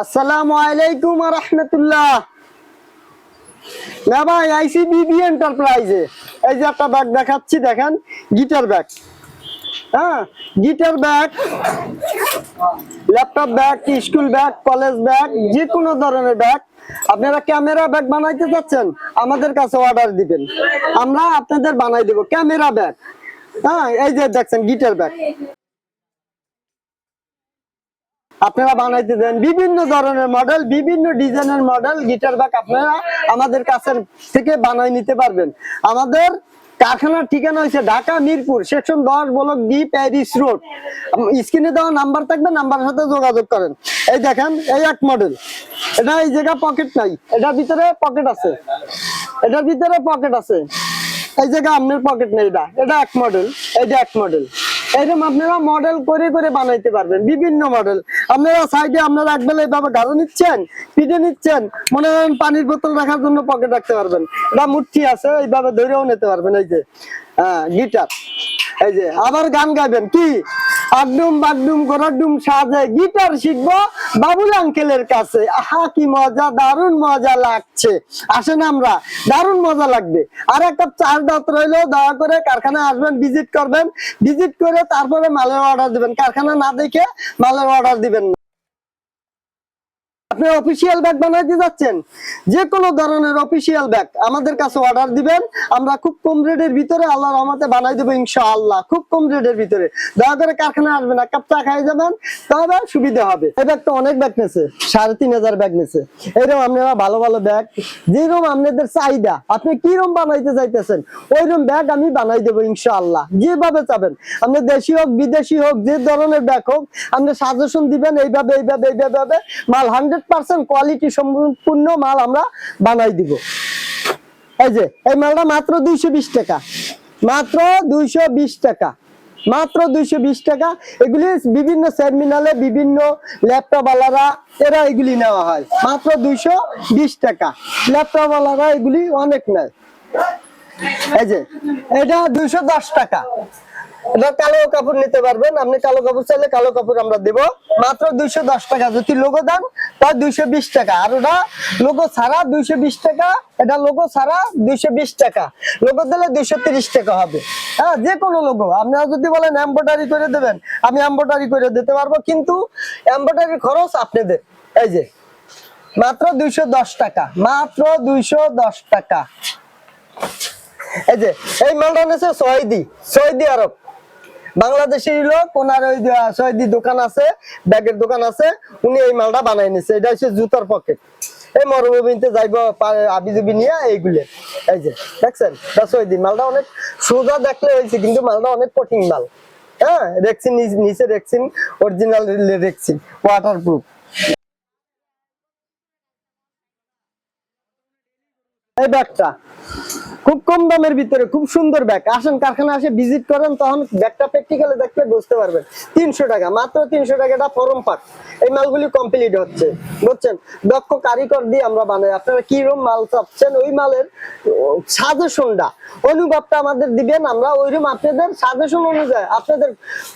আসসালামু আলাইকুম রহমতুল্লাহ। না ভাই, আইসি বিবি এন্টারপ্রাইজে। এই যে একটা ব্যাগ দেখাচ্ছি, দেখেন, গিটার ব্যাগ হ্যাঁ guitar bag laptop bag school bag college bag যে কোনো ধরনের ব্যাগ আপনারা ক্যামেরা ব্যাগ বানাইতে চাচ্ছেন আমাদের কাছে অর্ডার দিবেন। আমরা আপনাদের বানাই দেব ক্যামেরা ব্যাগ হ্যাঁ এই যে দেখছেন, গিটার ব্যাগ আপনারা বানাইতে দেন বিভিন্ন ধরনের মডেল বিভিন্ন ডিজাইনের মডেল গিটার ব্যাগ আপনারা আমাদের কাছে থেকে বানাই নিতে পারবেন। আমাদের কারখানার ঠিকানা হয়েছে ঢাকা, মিরপুর, সেকশন দশ, ব্লক ডি, প্যারিস রোড। স্ক্রিনে দেওয়া নাম্বার থাকবে, নাম্বারের সাথে যোগাযোগ করেন। এই দেখেন, এই এক মডেল এটা এই জায়গা পকেট নাই, এটার ভিতরে পকেট আছে। এটার ভিতরে পকেট আছে। এই জায়গা আপনার পকেট নেই এটা। এটা এক মডেল এটা এক মডেল এরকম আপনারা মডেল করে করে বানাইতে পারবেন, বিভিন্ন মডেল আপনারা সাইডে আপনারা একবেলা এইভাবে গাড়ো নিচ্ছেন পিঠে নিচ্ছেন, মনে করেন পানির বোতল রাখার জন্য পকেট রাখতে পারবেন। বা মুঠি আছে, এইভাবে ধরেও নিতে পারবেন, এই যে হ্যাঁ গিটার এই যে, আবার গান গাইবেন, কি? আগডুম বাগডুম গোড়াডুম সাজে গিটার শিখব বাবুল আঙ্কেলের কাছে। আহা, কি মজা দারুণ মজা লাগছে। আসেন আমরা দারুণ মজা লাগবে। আর একটা চার দাঁত রইল, দয়া করে কারখানায় আসবেন ভিজিট করবেন। ভিজিট করে তারপরে মালের অর্ডার দিবেন। কারখানা না দেখে মালের অর্ডার দিবেন না। অফিসিয়াল ব্যাগ বানাইতে যাচ্ছেন যে কোনো ধরনের অফিসিয়াল ব্যাগ আমাদের কাছে অর্ডার দিবেন, আমরা খুব কম রেটের ভিতরে আল্লাহ বানাই দেবো খুব কম রেটের ভিতরে। দয়া করে কাপ চা খাই যাবেন, তবে সুবিধা হবে। ব্যাগটা অনেক ব্যাগ নেছে, সাড়ে তিন হাজার ব্যাগ নেছে। এরকম আপনারা ভালো ভালো ব্যাগ যেরকম আপনাদের চাহিদা, আপনি কিরম বানাইতে চাইতেছেন ওইরকম ব্যাগ আমি বানাই দেবো যেভাবে চাবেন। আপনি দেশি হোক, বিদেশি হোক, যে ধরনের ব্যাগ হোক, আপনি সাজেশন দিবেন, এইভাবে এইভাবে এইভাবে মাল হান্ড্রেড পার্সেন্ট কোয়ালিটি সম্পূর্ণ মাল আমরা বানাই দিব। এই যে, এই মালটা মাত্র দুইশো বিশ টাকা। মাত্র দুইশো বিশ টাকা। মাত্র দুইশো বিশ টাকা। এগুলি বিভিন্ন সেমিনালে বিভিন্ন ল্যাপটপ ওয়ালারা এরা এগুলি নেওয়া হয়। মাত্র দুইশো বিশ টাকা। ল্যাপটপ ওয়ালারা এগুলি অনেক নেয়। এই যে, এটা দুইশো দশ টাকা। এটা কালো কাপড় নিতে পারবেন। আপনি কালো কাপড় চাইলে কালো কাপড় আমরা দেব। মাত্র দুইশো দশ টাকা। যদি লোগো দেন তাই দুইশো বিশ টাকা। আর ওটা লোগো ছাড়া দুইশো বিশ টাকা। এটা লোগো ছাড়া দুইশো বিশ টাকা। লোগো দিলে দুইশো তিরিশ টাকা হবে। হ্যাঁ যে কোনো লোগো আপনারা যদি বলেন এম্ব্রয়ডারি করে দেবেন, আমি এম্ব্রয়ডারি করে দিতে পারব। কিন্তু এম্ব্রয়ডারি খরচ আপনাদের। এই যে, মাত্র দুইশো দশ টাকা। মাত্র দুইশো দশ টাকা। এই যে, এই মালটা নিয়েছে সৌদি। সৌদি আরব। বাংলাদেশের লোক, ওনার ওই যে দোকান আছে, ব্যাগের দোকান আছে, উনি এই মালটা বানাই নিছে। এটা হচ্ছে জুতার পকেট এই মরুভূমিতে যাইব আবিজুবি নিয়ে এইগুলো। এই যে, দেখছেন? সৌদি। মালটা অনেক সোজা দেখলে হয়েছে, কিন্তু মালটা অনেক কঠিন মাল। হ্যাঁ রেক্সিন নিচে rexine original rexine waterproof এই ব্যাগটা খুব কম দামের ভিতরে, খুব সুন্দর ব্যাগ আসেন কারখানা আসে ভিজিট করেন, তখন ব্যাগটা প্র্যাকটিক্যালি দেখলে বুঝতে পারবেন। তিনশো টাকা, মাত্র তিনশো টাকাটা ফরম পাক এই মালগুলি কমপ্লিট হচ্ছে, বুঝছেন? দক্ষ কারিগর দিয়ে আমরা বানাই। আপনারা কিরম মাল চাচ্ছেন? ওই মালের সাজেশনটা অনুভবটা আমাদের দিবেন, আমরা ওইরকম আপনাদের সাজেশন অনুযায়ী, আপনাদের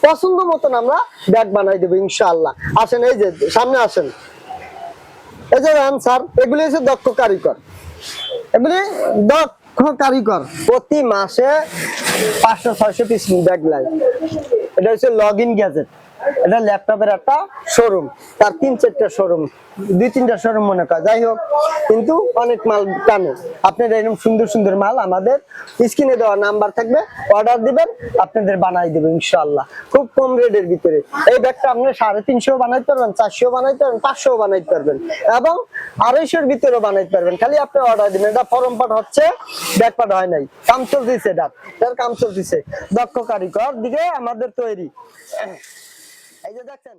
পছন্দ মতন আমরা ব্যাগ বানাই দেবো, ইনশাআল্লাহ। আসেন, এই যে, সামনে আসেন। এই যে স্যার, এগুলি হচ্ছে দক্ষ কারিগর। এমনি দক্ষ কারিগর? প্রতি মাসে পাঁচশো ছয়শো পিস ব্যাগ লাগে। এটা হচ্ছে লগ ইন গ্যাজেট এটা ল্যাপটপের একটা শোরুম তার তিন চারটা শোরুম দুই তিনটা শোরুম মনে কর। যাই হোক, কিন্তু অনেক মাল টানে। আপনার এরকম সুন্দর সুন্দর মাল আমাদের স্ক্রিনে দেওয়া নাম্বার থাকবে। অর্ডার দিবেন, আপনাদের বানাই দেবো ইনশাল্লাহ খুব কম রেটের ভিতরে। এই ব্যাগটা আপনি সাড়ে তিনশো বানাইতে পারবেন, চারশো বানাইতে পারবেন, পাঁচশো বানাইতে পারবেন এবং আড়াইশোর ভিতরে বানাইতে পারবেন। খালি আপনি অর্ডার দিবেন। এটা ফরম পাঠ হচ্ছে, ব্যাগ পাঠ হয় নাই। কাম চলতেছে এটা। এটার কাম চলতেছে। দক্ষ কারিগর দিকে আমাদের তৈরি। এই যে দেখছেন